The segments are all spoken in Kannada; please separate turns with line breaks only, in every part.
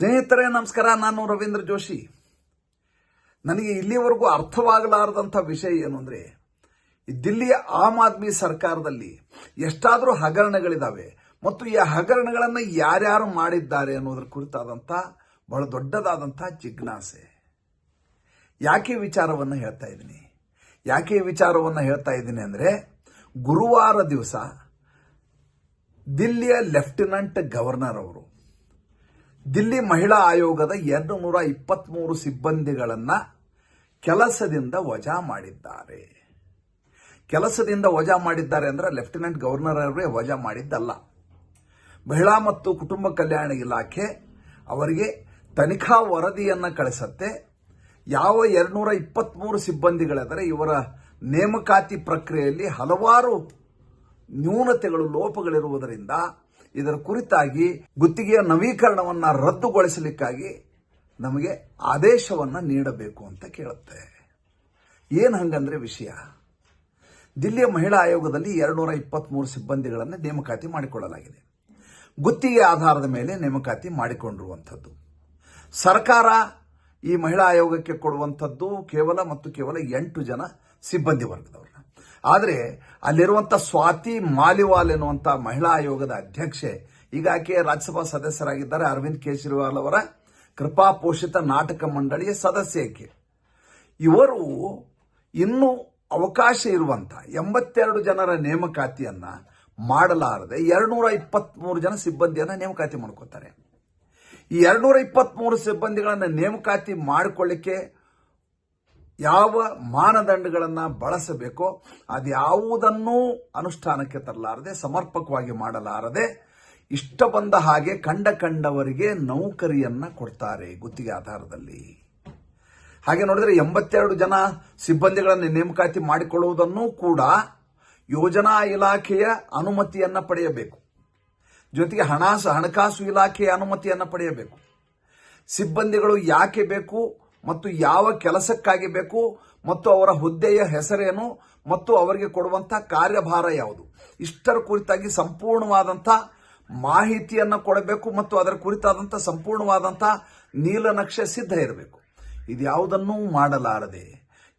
ಸ್ನೇಹಿತರೆ, ನಮಸ್ಕಾರ. ನಾನು ರವೀಂದ್ರ ಜೋಶಿ. ನನಗೆ ಇಲ್ಲಿವರೆಗೂ ಅರ್ಥವಾಗಲಾರದಂಥ ವಿಷಯ ಏನು ಅಂದರೆ ದಿಲ್ಲಿಯ ಆಮ್ ಆದ್ಮಿ ಸರ್ಕಾರದಲ್ಲಿ ಎಷ್ಟಾದರೂ ಹಗರಣಗಳಿದ್ದಾವೆ ಮತ್ತು ಈ ಹಗರಣಗಳನ್ನು ಯಾರ್ಯಾರು ಮಾಡಿದ್ದಾರೆ ಅನ್ನೋದ್ರ ಕುರಿತಾದಂಥ ಬಹಳ ದೊಡ್ಡದಾದಂಥ ಜಿಜ್ಞಾಸೆ. ಯಾಕೆ ವಿಚಾರವನ್ನು ಹೇಳ್ತಾ ಇದ್ದೀನಿ? ಯಾಕೆ ವಿಚಾರವನ್ನು ಹೇಳ್ತಾ ಇದ್ದೀನಿ ಅಂದರೆ, ಗುರುವಾರ ದಿವಸ ದಿಲ್ಲಿಯ ಲೆಫ್ಟಿನೆಂಟ್ ಗವರ್ನರ್ ಅವರು ದಿಲ್ಲಿ ಮಹಿಳಾ ಆಯೋಗದ ಎರಡು ನೂರ ಇಪ್ಪತ್ಮೂರು ಸಿಬ್ಬಂದಿಗಳನ್ನ ಕೆಲಸದಿಂದ ವಜಾ ಮಾಡಿದ್ದಾರೆ. ಕೆಲಸದಿಂದ ವಜಾ ಮಾಡಿದ್ದಾರೆ ಅಂದ್ರೆ ಲೆಫ್ಟಿನೆಂಟ್ ಗವರ್ನರ್ ಅವರೇ ವಜಾ ಮಾಡಿದ್ದಲ್ಲ. ಮಹಿಳಾ ಮತ್ತು ಕುಟುಂಬ ಕಲ್ಯಾಣ ಇಲಾಖೆ ಅವರಿಗೆ ತನಿಖಾ ವರದಿಯನ್ನು ಕಳಿಸತ್ತೆ. ಯಾವ ಎರಡುನೂರ ಇಪ್ಪತ್ಮೂರು ಸಿಬ್ಬಂದಿಗಳೆಂದರೆ ಇವರ ನೇಮಕಾತಿ ಪ್ರಕ್ರಿಯೆಯಲ್ಲಿ ಹಲವಾರು ನ್ಯೂನತೆಗಳು, ಲೋಪಗಳಿರುವುದರಿಂದ ಇದರ ಕುರಿತಾಗಿ ಗುತ್ತಿಗೆಯ ನವೀಕರಣವನ್ನ ರದ್ದುಗೊಳಿಸಲಿಕ್ಕಾಗಿ ನಮಗೆ ಆದೇಶವನ್ನ ನೀಡಬೇಕು ಅಂತ ಕೇಳುತ್ತೆ. ಏನು ಹಂಗಂದ್ರೆ ವಿಷಯ? ದಿಲ್ಲಿಯ ಮಹಿಳಾ ಆಯೋಗದಲ್ಲಿ ಎರಡ್ನೂರ ಇಪ್ಪತ್ಮೂರು ಸಿಬ್ಬಂದಿಗಳನ್ನು ನೇಮಕಾತಿ ಮಾಡಿಕೊಳ್ಳಲಾಗಿದೆ. ಗುತ್ತಿಗೆ ಆಧಾರದ ಮೇಲೆ ನೇಮಕಾತಿ ಮಾಡಿಕೊಂಡಿರುವಂಥದ್ದು. ಸರ್ಕಾರ ಈ ಮಹಿಳಾ ಆಯೋಗಕ್ಕೆ ಕೊಡುವಂಥದ್ದು ಕೇವಲ ಮತ್ತು ಕೇವಲ ಎಂಟು ಜನ ಸಿಬ್ಬಂದಿ ವರ್ಗದವ್ರನ್ನ ಆದರೆ ಅಲ್ಲಿರುವಂಥ ಸ್ವಾತಿ ಮಾಲಿವಾಲ್ ಎನ್ನುವಂಥ ಮಹಿಳಾ ಆಯೋಗದ ಅಧ್ಯಕ್ಷೆ, ಈಗ ಆಕೆ ರಾಜ್ಯಸಭಾ ಸದಸ್ಯರಾಗಿದ್ದಾರೆ, ಅರವಿಂದ್ ಕೇಜ್ರಿವಾಲ್ ಅವರ ಕೃಪಾ ಪೋಷಿತ ನಾಟಕ ಮಂಡಳಿಯ ಸದಸ್ಯಕ್ಕೆ ಇವರು ಇನ್ನೂ ಅವಕಾಶ ಇರುವಂತ ಎಂಬತ್ತೆರಡು ಜನರ ನೇಮಕಾತಿಯನ್ನ ಮಾಡಲಾರದೆ ಎರಡ್ನೂರ ಇಪ್ಪತ್ಮೂರು ಜನ ಸಿಬ್ಬಂದಿಯನ್ನ ನೇಮಕಾತಿ ಮಾಡ್ಕೋತಾರೆ. ಈ ಎರಡ್ನೂರ ಇಪ್ಪತ್ಮೂರು ಸಿಬ್ಬಂದಿಗಳನ್ನ ನೇಮಕಾತಿ ಮಾಡಿಕೊಳ್ಳಿಕ್ಕೆ ಯಾವ ಮಾನದಂಡಗಳನ್ನು ಬಳಸಬೇಕೋ ಅದ್ಯಾವುದನ್ನೂ ಅನುಷ್ಠಾನಕ್ಕೆ ತರಲಾರದೆ, ಸಮರ್ಪಕವಾಗಿ ಮಾಡಲಾರದೆ, ಇಷ್ಟ ಬಂದ ಹಾಗೆ ಕಂಡ ಕಂಡವರಿಗೆ ನೌಕರಿಯನ್ನ ಕೊಡ್ತಾರೆ ಗುತ್ತಿಗೆ ಆಧಾರದಲ್ಲಿ. ಹಾಗೆ ನೋಡಿದ್ರೆ ಎಂಬತ್ತೆರಡು ಜನ ಸಿಬ್ಬಂದಿಗಳನ್ನು ನೇಮಕಾತಿ ಮಾಡಿಕೊಳ್ಳುವುದನ್ನು ಕೂಡ ಯೋಜನಾ ಇಲಾಖೆಯ ಅನುಮತಿಯನ್ನ ಪಡೆಯಬೇಕು. ಜೊತೆಗೆ ಹಣಾಸು, ಹಣಕಾಸು ಇಲಾಖೆಯ ಅನುಮತಿಯನ್ನ ಪಡೆಯಬೇಕು. ಸಿಬ್ಬಂದಿಗಳು ಯಾಕೆ ಬೇಕು? ಮತ್ತು ಯಾವ ಕೆಲಸಕ್ಕಾಗಿ ಬೇಕು ಮತ್ತು ಅವರ ಹುದ್ದೆಯ ಹೆಸರೇನು ಮತ್ತು ಅವರಿಗೆ ಕೊಡುವಂತಹ ಕಾರ್ಯಭಾರ ಯಾವುದು. ಇಷ್ಟರ ಕುರಿತಾಗಿ ಸಂಪೂರ್ಣವಾದಂಥ ಮಾಹಿತಿಯನ್ನ ಕೊಡಬೇಕು ಮತ್ತು ಅದರ ಕುರಿತಾದಂಥ ಸಂಪೂರ್ಣವಾದಂಥ ನೀಲನಕ್ಷೆ ಸಿದ್ಧ ಇರಬೇಕು. ಇದ್ಯಾವುದನ್ನೂ ಮಾಡಲಾರದೆ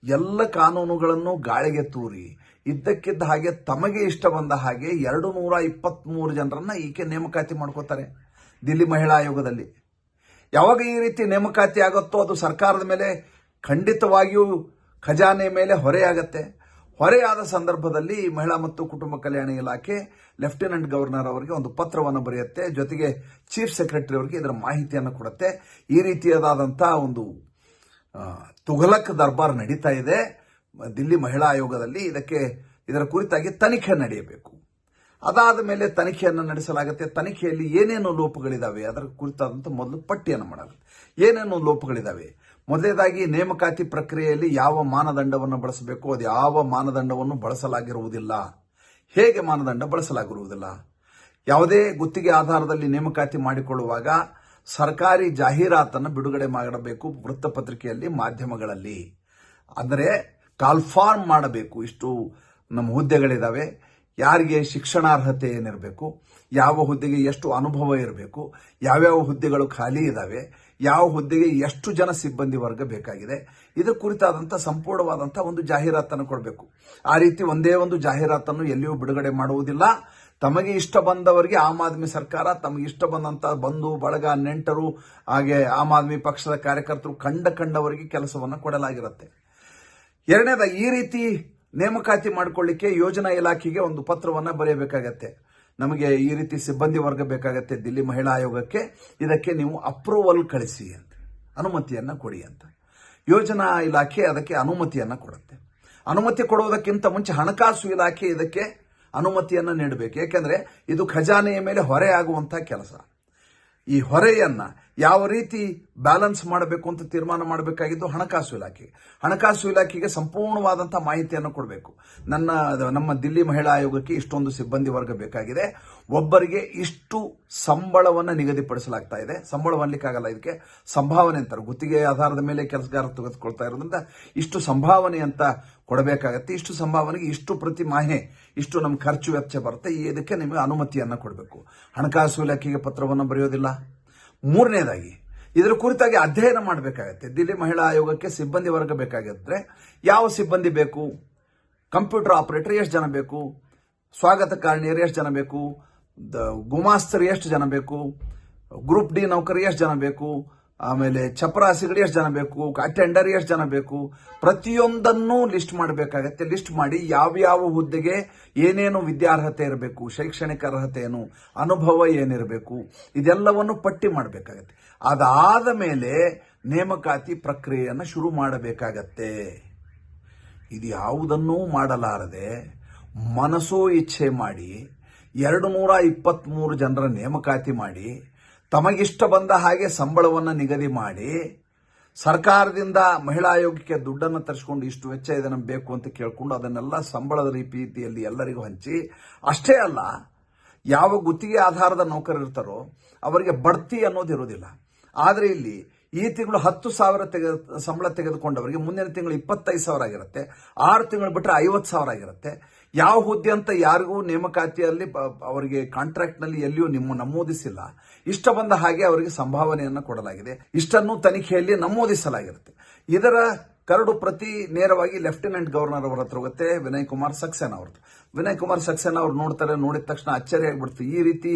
ಎಲ್ಲ ಕಾನೂನುಗಳನ್ನು ಗಾಳಿಗೆ ತೂರಿ, ಇದ್ದಕ್ಕಿದ್ದ ಹಾಗೆ ತಮಗೆ ಇಷ್ಟ ಬಂದ ಹಾಗೆ ಎರಡು ನೂರ ಇಪ್ಪತ್ಮೂರು ಜನರನ್ನ ಈಕೆ ನೇಮಕಾತಿ ಮಾಡ್ಕೋತಾರೆ. ದಿಲ್ಲಿ ಮಹಿಳಾ ಆಯೋಗದಲ್ಲಿ. ಯಾವಾಗ ಈ ರೀತಿ ನೇಮಕಾತಿ ಆಗುತ್ತೋ ಅದು ಸರ್ಕಾರದ ಮೇಲೆ ಖಂಡಿತವಾಗಿಯೂ ಖಜಾನೆ ಮೇಲೆ ಹೊರೆಯಾಗತ್ತೆ. ಹೊರೆಯಾದ ಸಂದರ್ಭದಲ್ಲಿ ಮಹಿಳಾ ಮತ್ತು ಕುಟುಂಬ ಕಲ್ಯಾಣ ಇಲಾಖೆ ಲೆಫ್ಟಿನೆಂಟ್ ಗವರ್ನರ್ ಅವರಿಗೆ ಒಂದು ಪತ್ರವನ್ನು ಬರೆಯುತ್ತೆ. ಜೊತೆಗೆ ಚೀಫ್ ಸೆಕ್ರೆಟರಿ ಅವರಿಗೆ ಇದರ ಮಾಹಿತಿಯನ್ನು ಕೊಡುತ್ತೆ. ಈ ರೀತಿಯಾದಂತಹ ಒಂದು ತುಘಲಕ್ ದರ್ಬಾರ್ ನಡೀತಾ ಇದೆ. ದಿಲ್ಲಿ ಮಹಿಳಾ ಆಯೋಗದಲ್ಲಿ ಇದಕ್ಕೆ, ಇದರ ಕುರಿತಾಗಿ ತನಿಖೆ ನಡೆಯಬೇಕು. ಅದಾದ ಮೇಲೆ ತನಿಖೆಯನ್ನು ನಡೆಸಲಾಗುತ್ತೆ. ತನಿಖೆಯಲ್ಲಿ ಏನೇನು ಲೋಪಗಳಿದ್ದಾವೆ ಅದರ ಕುರಿತಾದಂಥ ಮೊದಲು ಪಟ್ಟಿಯನ್ನು ಮಾಡಲಾಗುತ್ತೆ. ಏನೇನು ಲೋಪಗಳಿದ್ದಾವೆ ಮೊದಲನೇದಾಗಿ ನೇಮಕಾತಿ ಪ್ರಕ್ರಿಯೆಯಲ್ಲಿ ಯಾವ ಮಾನದಂಡವನ್ನು ಬಳಸಬೇಕು? ಅದು ಯಾವ ಮಾನದಂಡವನ್ನು ಬಳಸಲಾಗಿರುವುದಿಲ್ಲ? ಹೇಗೆ ಮಾನದಂಡ ಬಳಸಲಾಗಿರುವುದಿಲ್ಲ? ಯಾವುದೇ ಗುತ್ತಿಗೆ ಆಧಾರದಲ್ಲಿ ನೇಮಕಾತಿ ಮಾಡಿಕೊಳ್ಳುವಾಗ ಸರ್ಕಾರಿ ಜಾಹೀರಾತನ್ನು ಬಿಡುಗಡೆ ಮಾಡಬೇಕು ವೃತ್ತಪತ್ರಿಕೆಯಲ್ಲಿ, ಮಾಧ್ಯಮಗಳಲ್ಲಿ. ಅಂದರೆ ಕಾಲ್ಫಾರ್ಮ್ ಮಾಡಬೇಕು. ಇಷ್ಟು ನಮ್ಮ ಹುದ್ದೆಗಳಿದಾವೆ. ಯಾರಿಗೆ ಶಿಕ್ಷಣಾರ್ಹತೆ ಏನಿರಬೇಕು, ಯಾವ ಹುದ್ದೆಗೆ ಎಷ್ಟು ಅನುಭವ ಇರಬೇಕು, ಯಾವ್ಯಾವ ಹುದ್ದೆಗಳು ಖಾಲಿ ಇದ್ದಾವೆ ಯಾವ ಹುದ್ದೆಗೆ ಎಷ್ಟು ಜನ ಸಿಬ್ಬಂದಿ ವರ್ಗ ಬೇಕಾಗಿದೆ, ಇದರ ಕುರಿತಾದಂಥ ಸಂಪೂರ್ಣವಾದಂಥ ಒಂದು ಜಾಹೀರಾತನ್ನು ಕೊಡಬೇಕು. ಆ ರೀತಿ ಒಂದೇ ಒಂದು ಜಾಹೀರಾತನ್ನು ಎಲ್ಲಿಯೂ ಬಿಡುಗಡೆ ಮಾಡುವುದಿಲ್ಲ. ತಮಗೆ ಇಷ್ಟ ಬಂದವರಿಗೆ ಆಮ್ ಆದ್ಮಿ ಸರ್ಕಾರ, ತಮಗೆ ಇಷ್ಟ ಬಂದಂತ ಬಂಧು, ಬಳಗ, ನೆಂಟರು, ಹಾಗೆ ಆಮ್ ಆದ್ಮಿ ಪಕ್ಷದ ಕಾರ್ಯಕರ್ತರು ಕಂಡ ಕಂಡವರಿಗೆ ಕೆಲಸವನ್ನು ಕೊಡಲಾಗಿರುತ್ತೆ. ಎರಡನೇದ ಈ ರೀತಿ ನೇಮಕಾತಿ ಮಾಡಿಕೊಳ್ಳಿಕ್ಕೆ ಯೋಜನಾ ಇಲಾಖೆಗೆ ಒಂದು ಪತ್ರವನ್ನ ಬರೆಯಬೇಕಾಗತ್ತೆ. ನಮಗೆ ಈ ರೀತಿ ಸಿಬ್ಬಂದಿ ವರ್ಗ ಬೇಕಾಗತ್ತೆ ದಿಲ್ಲಿ ಮಹಿಳಾ ಆಯೋಗಕ್ಕೆ. ಇದಕ್ಕೆ ನೀವು ಅಪ್ರೂವಲ್ ಕಳಿಸಿ ಅಂತ. ಅನುಮತಿಯನ್ನ ಕೊಡಿ ಅಂತ. ಯೋಜನಾ ಇಲಾಖೆ ಅದಕ್ಕೆ ಅನುಮತಿಯನ್ನ ಕೊಡುತ್ತೆ. ಅನುಮತಿ ಕೊಡುವುದಕ್ಕಿಂತ ಮುಂಚೆ ಹಣಕಾಸು ಇಲಾಖೆ ಇದಕ್ಕೆ ಅನುಮತಿಯನ್ನ ನೀಡಬೇಕು. ಏಕೆಂದರೆ ಇದು ಖಜಾನೆಯ ಮೇಲೆ ಹೊರೆ ಆಗುವಂಥ ಕೆಲಸ. ಈ ಹೊರೆಯನ್ನ ಯಾವ ರೀತಿ ಬ್ಯಾಲೆನ್ಸ್ ಮಾಡಬೇಕು ಅಂತ ತೀರ್ಮಾನ ಮಾಡಬೇಕಾಗಿದ್ದು ಹಣಕಾಸು ಇಲಾಖೆ. ಹಣಕಾಸು ಇಲಾಖೆಗೆ ಸಂಪೂರ್ಣವಾದಂತಹ ಮಾಹಿತಿಯನ್ನು ಕೊಡಬೇಕು. ನನ್ನ, ನಮ್ಮ ದಿಲ್ಲಿ ಮಹಿಳಾ ಆಯೋಗಕ್ಕೆ ಇಷ್ಟೊಂದು ಸಿಬ್ಬಂದಿ ವರ್ಗ ಬೇಕಾಗಿದೆ. ಒಬ್ಬರಿಗೆ ಇಷ್ಟು ಸಂಬಳವನ್ನು ನಿಗದಿಪಡಿಸಲಾಗ್ತಾ ಇದೆ. ಸಂಬಳ ಮಾಡಲಿಕ್ಕಾಗಲ್ಲ ಇದಕ್ಕೆ. ಸಂಭಾವನೆ ಅಂತಾರೆ. ಗುತ್ತಿಗೆ ಆಧಾರದ ಮೇಲೆ ಕೆಲಸಗಾರ ತೆಗೆದುಕೊಳ್ತಾ ಇರೋದ್ರಿಂದ ಇಷ್ಟು ಸಂಭಾವನೆ ಅಂತ ಕೊಡಬೇಕಾಗತ್ತೆ. ಇಷ್ಟು ಸಂಭಾವನೆಗೆ ಇಷ್ಟು ಪ್ರತಿ ಮಾಹೆ, ಇಷ್ಟು ನಮ್ಮ ಖರ್ಚು ವೆಚ್ಚ ಬರುತ್ತೆ. ಇದಕ್ಕೆ ನಿಮಗೆ ಅನುಮತಿಯನ್ನು ಕೊಡಬೇಕು. ಹಣಕಾಸು ಇಲಾಖೆಗೆ ಪತ್ರವನ್ನು ಬರೆಯೋದಿಲ್ಲ. ಮೂರನೇದಾಗಿ, ಇದರ ಕುರಿತಾಗಿ ಅಧ್ಯಯನ ಮಾಡಬೇಕಾಗತ್ತೆ. ದಿಲ್ಲಿ ಮಹಿಳಾ ಆಯೋಗಕ್ಕೆ ಸಿಬ್ಬಂದಿ ವರ್ಗ ಬೇಕಾಗಿದ್ರೆ ಯಾವ ಸಿಬ್ಬಂದಿ ಬೇಕು? ಕಂಪ್ಯೂಟರ್ ಆಪರೇಟರ್ ಎಷ್ಟು ಜನ ಬೇಕು? ಸ್ವಾಗತ ಕಾರಣಿಯರು ಎಷ್ಟು ಜನ ಬೇಕು? ಗುಮಾಸ್ತರು ಎಷ್ಟು ಜನ ಬೇಕು? ಗ್ರೂಪ್ ಡಿ ನೌಕರಿ ಎಷ್ಟು ಜನ ಬೇಕು? ಆಮೇಲೆ ಚಪರಾಸಿಗಳು ಎಷ್ಟು ಜನ ಬೇಕು, ಅಟೆಂಡರ್ ಎಷ್ಟು ಜನ ಬೇಕು, ಪ್ರತಿಯೊಂದನ್ನು ಲಿಸ್ಟ್ ಮಾಡಬೇಕಾಗತ್ತೆ. ಲಿಸ್ಟ್ ಮಾಡಿ ಯಾವ್ಯಾವ ಹುದ್ದೆಗೆ ಏನೇನು ವಿದ್ಯಾರ್ಹತೆ ಇರಬೇಕು, ಶೈಕ್ಷಣಿಕ ಅರ್ಹತೆ ಏನು, ಅನುಭವ ಏನಿರಬೇಕು, ಇದೆಲ್ಲವನ್ನು ಪಟ್ಟಿ ಮಾಡಬೇಕಾಗತ್ತೆ. ಅದಾದ ಮೇಲೆ ನೇಮಕಾತಿ ಪ್ರಕ್ರಿಯೆಯನ್ನು ಶುರು ಮಾಡಬೇಕಾಗತ್ತೆ. ಇದು ಯಾವುದನ್ನೂ ಮಾಡಲಾರದೆ ಮನಸ್ಸೋ ಇಚ್ಛೆ ಮಾಡಿ ಎರಡು ನೂರ ಇಪ್ಪತ್ತ್ಮೂರು ಜನರ ನೇಮಕಾತಿ ಮಾಡಿ ತಮಗಿಷ್ಟ ಬಂದ ಹಾಗೆ ಸಂಬಳವನ್ನು ನಿಗದಿ ಮಾಡಿ ಸರ್ಕಾರದಿಂದ ಮಹಿಳಾ ಆಯೋಗಕ್ಕೆ ದುಡ್ಡನ್ನು ತರಿಸ್ಕೊಂಡು ಇಷ್ಟು ವೆಚ್ಚ ಇದೆ ನಮ್ಗೆ ಬೇಕು ಅಂತ ಕೇಳಿಕೊಂಡು ಅದನ್ನೆಲ್ಲ ಸಂಬಳದ ರೀತಿಯಲ್ಲಿ ಎಲ್ಲರಿಗೂ ಹಂಚಿ, ಅಷ್ಟೇ ಅಲ್ಲ, ಯಾವ ಗುತ್ತಿಗೆ ಆಧಾರದ ನೌಕರಿರ್ತಾರೋ ಅವರಿಗೆ ಬಡ್ತಿ ಅನ್ನೋದು ಇರೋದಿಲ್ಲ. ಆದರೆ ಇಲ್ಲಿ ಈ ತಿಂಗಳು ಹತ್ತು ಸಾವಿರ ತೆಗೆ ಸಂಬಳ ತೆಗೆದುಕೊಂಡವರಿಗೆ ಮುಂದಿನ ತಿಂಗಳು ಇಪ್ಪತ್ತೈದು ಸಾವಿರ ಆಗಿರುತ್ತೆ, ಆರು ತಿಂಗಳು ಬಿಟ್ಟರೆ ಐವತ್ತು ಸಾವಿರ ಆಗಿರುತ್ತೆ. ಯಾವ ಹುದ್ದೆ ಅಂತ ಯಾರಿಗೂ ನೇಮಕಾತಿಯಲ್ಲಿ ಅವರಿಗೆ ಅವರಿಗೆ ಕಾಂಟ್ರಾಕ್ಟ್ನಲ್ಲಿ ಎಲ್ಲಿಯೂ ನಿಮ್ಮ ನಮೂದಿಸಿಲ್ಲ. ಇಷ್ಟ ಬಂದ ಹಾಗೆ ಅವರಿಗೆ ಸಂಭಾವನೆಯನ್ನು ಕೊಡಲಾಗಿದೆ. ಇಷ್ಟನ್ನು ತನಿಖೆಯಲ್ಲಿ ನಮೂದಿಸಲಾಗಿರುತ್ತೆ. ಇದರ ಕರಡು ಪ್ರತಿ ನೇರವಾಗಿ ಲೆಫ್ಟಿನೆಂಟ್ ಗವರ್ನರ್ ಅವರ ಹತ್ರ ಹೋಗುತ್ತೆ. ವಿನಯ್ ಕುಮಾರ್ ಸಕ್ಸೇನಾ ಅವ್ರದ್ದು. ವಿನಯ್ ಕುಮಾರ್ ಸಕ್ಸೇನಾ ಅವ್ರು ನೋಡ್ತಾರೆ, ನೋಡಿದ ತಕ್ಷಣ ಅಚ್ಚರಿ ಆಗ್ಬಿಡ್ತು. ಈ ರೀತಿ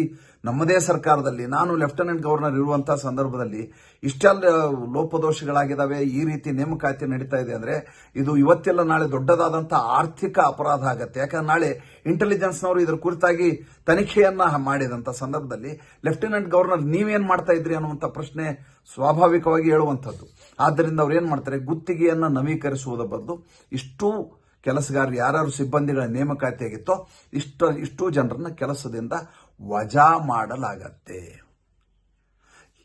ನಮ್ಮದೇ ಸರ್ಕಾರದಲ್ಲಿ ನಾನು ಲೆಫ್ಟಿನೆಂಟ್ ಗವರ್ನರ್ ಇರುವಂತಹ ಸಂದರ್ಭದಲ್ಲಿ ಇಷ್ಟೆಲ್ಲ ಲೋಪದೋಷಗಳಾಗಿದ್ದಾವೆ, ಈ ರೀತಿ ನೇಮಕಾತಿ ನಡೀತಾ ಇದೆ ಅಂದ್ರೆ ಇದು ಇವತ್ತೆಲ್ಲ ನಾಳೆ ದೊಡ್ಡದಾದಂತಹ ಆರ್ಥಿಕ ಅಪರಾಧ ಆಗತ್ತೆ. ಯಾಕಂದ್ರೆ ನಾಳೆ ಇಂಟೆಲಿಜೆನ್ಸ್ನವರು ಇದರ ಕುರಿತಾಗಿ ತನಿಖೆಯನ್ನ ಮಾಡಿದಂತ ಸಂದರ್ಭದಲ್ಲಿ ಲೆಫ್ಟಿನೆಂಟ್ ಗವರ್ನರ್ ನೀವೇನ್ ಮಾಡ್ತಾ ಇದ್ರಿ ಅನ್ನುವಂಥ ಪ್ರಶ್ನೆ ಸ್ವಾಭಾವಿಕವಾಗಿ ಹೇಳುವಂಥದ್ದು. ಆದ್ದರಿಂದ ಅವ್ರು ಏನ್ ಮಾಡ್ತಾರೆ? ಗುತ್ತಿಗೆಯನ್ನ ನವೀಕರಿಸುವುದರ ಬದಲು ಇಷ್ಟು ಕೆಲಸಗಾರರು ಯಾರ್ಯಾರು ಸಿಬ್ಬಂದಿಗಳ ನೇಮಕಾತಿ ಆಗಿತ್ತೋ ಇಷ್ಟ, ಇಷ್ಟು ಜನರನ್ನ ಕೆಲಸದಿಂದ ವಜಾ ಮಾಡಲಾಗತ್ತೆ.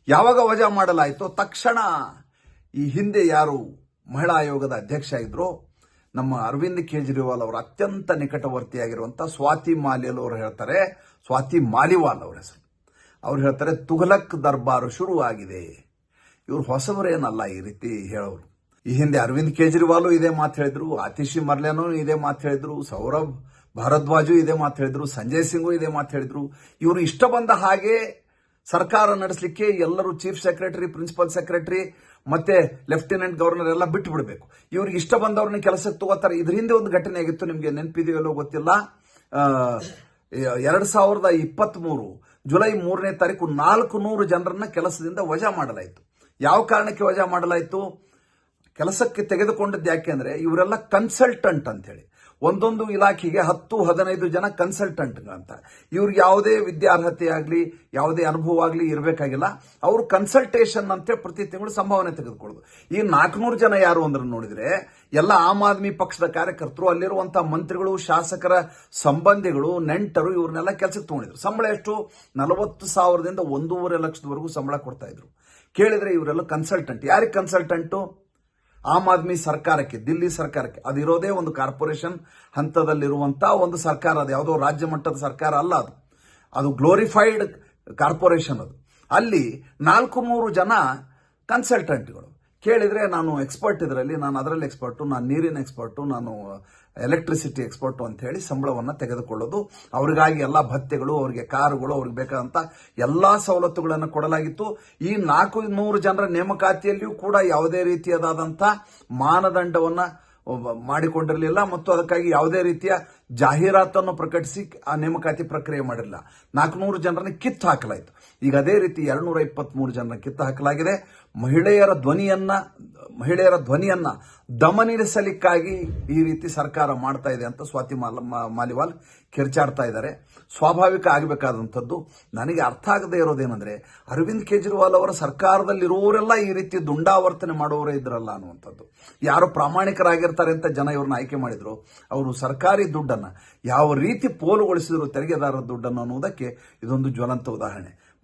ಯಾವಾಗ ವಜಾ ಮಾಡಲಾಯಿತೋ ತಕ್ಷಣ ಈ ಹಿಂದೆ ಯಾರು ಮಹಿಳಾ ಆಯೋಗದ ಅಧ್ಯಕ್ಷ ಇದ್ರು, ನಮ್ಮ ಅರವಿಂದ್ ಕೇಜ್ರಿವಾಲ್ ಅವರು ಅತ್ಯಂತ ನಿಕಟವರ್ತಿಯಾಗಿರುವಂತಹ ಸ್ವಾತಿ ಮಾಲಿಯಲ್ ಅವರು ಹೇಳ್ತಾರೆ, ಸ್ವಾತಿ ಮಾಲಿವಾಲ್ ಅವರ ಹೆಸರು. ಅವ್ರು ಹೇಳ್ತಾರೆ, ತುಘಲಕ್ ದರ್ಬಾರು ಶುರುವಾಗಿದೆ. ಇವರು ಹೊಸವರೇನಲ್ಲ ಈ ರೀತಿ ಹೇಳೋರು. ಈ ಹಿಂದೆ ಅರವಿಂದ್ ಕೇಜ್ರಿವಾಲು ಇದೇ ಮಾತು ಹೇಳಿದ್ರು, ಆತಿಶಿ ಮರ್ಲೇನು ಇದೇ ಮಾತು ಹೇಳಿದ್ರು, ಸೌರಭ್ ಭಾರದ್ವಾಜು ಇದೇ ಮಾತು ಹೇಳಿದ್ರು, ಸಂಜಯ್ ಸಿಂಗು ಇದೇ ಮಾತು ಹೇಳಿದ್ರು. ಇವರು ಇಷ್ಟ ಬಂದ ಹಾಗೆ ಸರ್ಕಾರ ನಡೆಸಲಿಕ್ಕೆ ಎಲ್ಲರೂ ಚೀಫ್ ಸೆಕ್ರೆಟರಿ, ಪ್ರಿನ್ಸಿಪಲ್ ಸೆಕ್ರೆಟರಿ, ಮತ್ತೆ ಲೆಫ್ಟಿನೆಂಟ್ ಗವರ್ನರ್ ಎಲ್ಲ ಬಿಟ್ಟು ಬಿಡಬೇಕು ಇವ್ರಿಗೆ ಇಷ್ಟ ಬಂದವ್ರನ್ನ ಕೆಲಸಕ್ಕೆ ತಗೋತಾರೆ. ಇದ್ರ ಹಿಂದೆ ಒಂದು ಘಟನೆ ಆಗಿತ್ತು, ನಿಮಗೆ ನೆನಪಿದೆಯಲ್ಲೋ ಗೊತ್ತಿಲ್ಲ. ಎರಡ್ ಸಾವಿರದ ಇಪ್ಪತ್ತ್ ಮೂರು ಜುಲೈ ಮೂರನೇ ತಾರೀಕು ನಾಲ್ಕು ನೂರು ಜನರನ್ನ ಕೆಲಸದಿಂದ ವಜಾ ಮಾಡಲಾಯಿತು. ಯಾವ ಕಾರಣಕ್ಕೆ ವಜಾ ಮಾಡಲಾಯಿತು? ಕೆಲಸಕ್ಕೆ ತೆಗೆದುಕೊಂಡದ್ದು ಅಂದರೆ ಇವರೆಲ್ಲ ಕನ್ಸಲ್ಟೆಂಟ್ ಅಂತ ಹೇಳಿ ಒಂದೊಂದು ಇಲಾಖೆಗೆ ಹತ್ತು, ಹದಿನೈದು ಜನ ಕನ್ಸಲ್ಟೆಂಟ್ ಅಂತ ಇವ್ರಿಗೆ ಯಾವುದೇ ವಿದ್ಯಾರ್ಹತೆ ಆಗಲಿ, ಯಾವುದೇ ಅನುಭವ ಆಗಲಿ ಇರಬೇಕಾಗಿಲ್ಲ. ಅವರು ಕನ್ಸಲ್ಟೇಷನ್ ಅಂತ ಪ್ರತಿ ತಿಂಗಳು ಸಂಭಾವನೆ ತೆಗೆದುಕೊಳ್ಳೋದು. ಈ ನಾಲ್ಕುನೂರು ಜನ ಯಾರು ಅಂದ್ರೆ ನೋಡಿದ್ರೆ, ಎಲ್ಲ ಆಮ್ ಆದ್ಮಿ ಪಕ್ಷದ ಕಾರ್ಯಕರ್ತರು ಅಲ್ಲಿರುವಂತಹ ಮಂತ್ರಿಗಳು, ಶಾಸಕರ ಸಂಬಂಧಿಗಳು, ನೆಂಟರು, ಇವ್ರನ್ನೆಲ್ಲ ಕೆಲಸಕ್ಕೆ ತಗೊಂಡಿದ್ರು. ಸಂಬಳ ಎಷ್ಟು? ನಲವತ್ತು ಸಾವಿರದಿಂದ ಒಂದೂವರೆ ಲಕ್ಷದವರೆಗೂ ಸಂಬಳ ಕೊಡ್ತಾ ಇದ್ರು. ಕೇಳಿದ್ರೆ ಇವರೆಲ್ಲ ಕನ್ಸಲ್ಟೆಂಟ್ ಯಾರಿಗೆ ಕನ್ಸಲ್ಟೆಂಟು ಆಮ್ ಆದ್ಮಿ ಸರ್ಕಾರಕ್ಕೆ, ದಿಲ್ಲಿ ಸರ್ಕಾರಕ್ಕೆ ಅದಿರೋದೇ ಒಂದು ಕಾರ್ಪೊರೇಷನ್ ಹಂತದಲ್ಲಿರುವಂತಹ ಒಂದು ಸರ್ಕಾರ, ಅದು ಯಾವುದೋ ರಾಜ್ಯ ಮಟ್ಟದ ಸರ್ಕಾರ ಅಲ್ಲ ಅದು. ಅದು ಗ್ಲೋರಿಫೈಡ್ ಕಾರ್ಪೊರೇಷನ್ ಅದು. ಅಲ್ಲಿ ನಾಲ್ಕು ಮೂರು ಜನ ಕನ್ಸಲ್ಟೆಂಟ್ಗಳು ಕೇಳಿದ್ರೆ ನಾನು ಎಕ್ಸ್ಪರ್ಟ್ ಇದರಲ್ಲಿ, ನಾನು ಅದರಲ್ಲಿ ಎಕ್ಸ್ಪರ್ಟು ನಾನು ನೀರಿನ ಎಕ್ಸ್ಪರ್ಟು ನಾನು ಎಲೆಕ್ಟ್ರಿಸಿಟಿ ಎಕ್ಸ್ಪರ್ಟು ಅಂತ ಹೇಳಿ ಸಂಬಳವನ್ನು ತೆಗೆದುಕೊಳ್ಳೋದು. ಅವರಿಗಾಗಿ ಎಲ್ಲ ಭತ್ಯೆಗಳು, ಅವರಿಗೆ ಕಾರುಗಳು, ಅವ್ರಿಗೆ ಬೇಕಾದಂತ ಎಲ್ಲ ಸವಲತ್ತುಗಳನ್ನು ಕೊಡಲಾಗಿತ್ತು. ಈ ನಾಲ್ಕು ನೂರು ಜನರ ನೇಮಕಾತಿಯಲ್ಲಿಯೂ ಕೂಡ ಯಾವುದೇ ರೀತಿಯಾದಂಥ ಮಾನದಂಡವನ್ನ ಮಾಡಿಕೊಂಡಿರಲಿಲ್ಲ ಮತ್ತು ಅದಕ್ಕಾಗಿ ಯಾವುದೇ ರೀತಿಯ ಜಾಹೀರಾತನ್ನು ಪ್ರಕಟಿಸಿ ಆ ನೇಮಕಾತಿ ಪ್ರಕ್ರಿಯೆ ಮಾಡಿರಲಿಲ್ಲ. ನಾಲ್ಕುನೂರು ಜನರನ್ನು ಕಿತ್ತು ಹಾಕಲಾಯಿತು. ಈಗ ಅದೇ ರೀತಿ ಎರಡ್ನೂರ ಇಪ್ಪತ್ಮೂರು ಜನರನ್ನು ಕಿತ್ತು ಹಾಕಲಾಗಿದೆ. ಮಹಿಳೆಯರ ಧ್ವನಿಯನ್ನ ಮಹಿಳೆಯರ ಧ್ವನಿಯನ್ನ ದಮನಿರಿಸಲಿಕ್ಕಾಗಿ ಈ ರೀತಿ ಸರ್ಕಾರ ಮಾಡ್ತಾ ಇದೆ ಅಂತ ಸ್ವಾತಿ ಮಾಲಿವಾಲ್ ಕಿರ್ಚಾಡ್ತಾ ಇದ್ದಾರೆ. ಸ್ವಾಭಾವಿಕ ಆಗಬೇಕಾದಂಥದ್ದು. ನನಗೆ ಅರ್ಥ ಆಗದೆ ಇರೋದೇನಂದ್ರೆ, ಅರವಿಂದ್ ಕೇಜ್ರಿವಾಲ್ ಅವರ ಸರ್ಕಾರದಲ್ಲಿರೋರೆಲ್ಲ ಈ ರೀತಿ ದುಂಡಾವರ್ತನೆ ಮಾಡೋರೇ ಇದ್ರಲ್ಲ ಅನ್ನುವಂಥದ್ದು. ಯಾರು ಪ್ರಾಮಾಣಿಕರಾಗಿರ್ತಾರೆ ಅಂತ ಜನ ಇವ್ರನ್ನ ಆಯ್ಕೆ ಮಾಡಿದ್ರು. ಅವರು ಸರ್ಕಾರಿ ದುಡ್ಡನ್ನ ಯಾವ ರೀತಿ ಪೋಲುಗೊಳಿಸಿದ್ರು ತೆರಿಗೆದಾರರ ದುಡ್ಡನ್ನು ಅನ್ನೋದಕ್ಕೆ ಇದೊಂದು ಜ್ವಲಂತ ಉದಾಹರಣೆ.